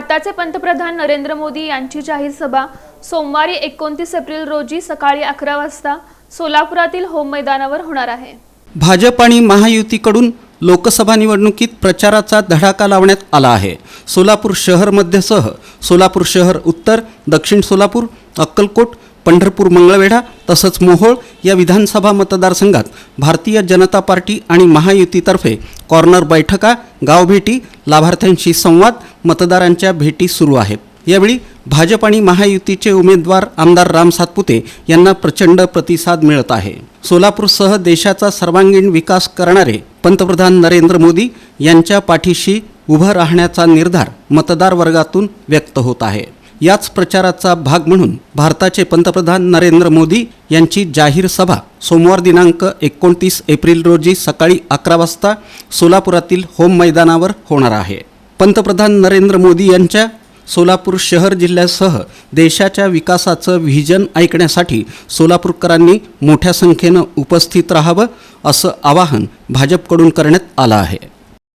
भारताचे पंतप्रधान नरेंद्र मोदी यांची जाहीर सभा सोमवारी एकोणतीस एप्रिल रोजी सकाळी अकरा वाजता सोलापुरातील होम मैदानावर होणार आहे. भाजप आणि महायुतीकडून लोकसभा निवडणुकीत प्रचाराचा धडाका लावण्यात आला आहे. सोलापूर शहर मध्यसह सोलापूर शहर उत्तर दक्षिण सोलापूर अक्कलकोट पंढरपूर मंगळवेढा तसंच मोहोळ या विधानसभा मतदारसंघात भारतीय जनता पार्टी आणि महायुतीतर्फे कॉर्नर बैठका गावभेटी लाभार्थ्यांशी संवाद मतदारांच्या भेटी सुरू आहेत यावेळी भाजप आणि महायुतीचे उमेदवार आमदार राम सातपुते यांना प्रचंड प्रतिसाद मिळत आहे. सोलापूरसह देशाचा सर्वांगीण विकास करणारे पंतप्रधान नरेंद्र मोदी यांच्या पाठीशी उभं राहण्याचा निर्धार मतदार वर्गातून व्यक्त होत आहे. याच प्रचाराचा भाग म्हणून भारताचे पंतप्रधान नरेंद्र मोदी यांची जाहीर सभा सोमवार दिनांक एकोणतीस एप्रिल रोजी सकाळी अकरा वाजता सोलापुरातील होम मैदानावर होणार आहे. पंतप्रधान नरेंद्र मोदी यांच्या सोलापूर शहर जिल्ह्यासह देशाच्या विकासाचं व्हिजन ऐकण्यासाठी सोलापूरकरांनी मोठ्या संख्येनं उपस्थित राहावं असं आवाहन भाजपकडून करण्यात आलं आहे.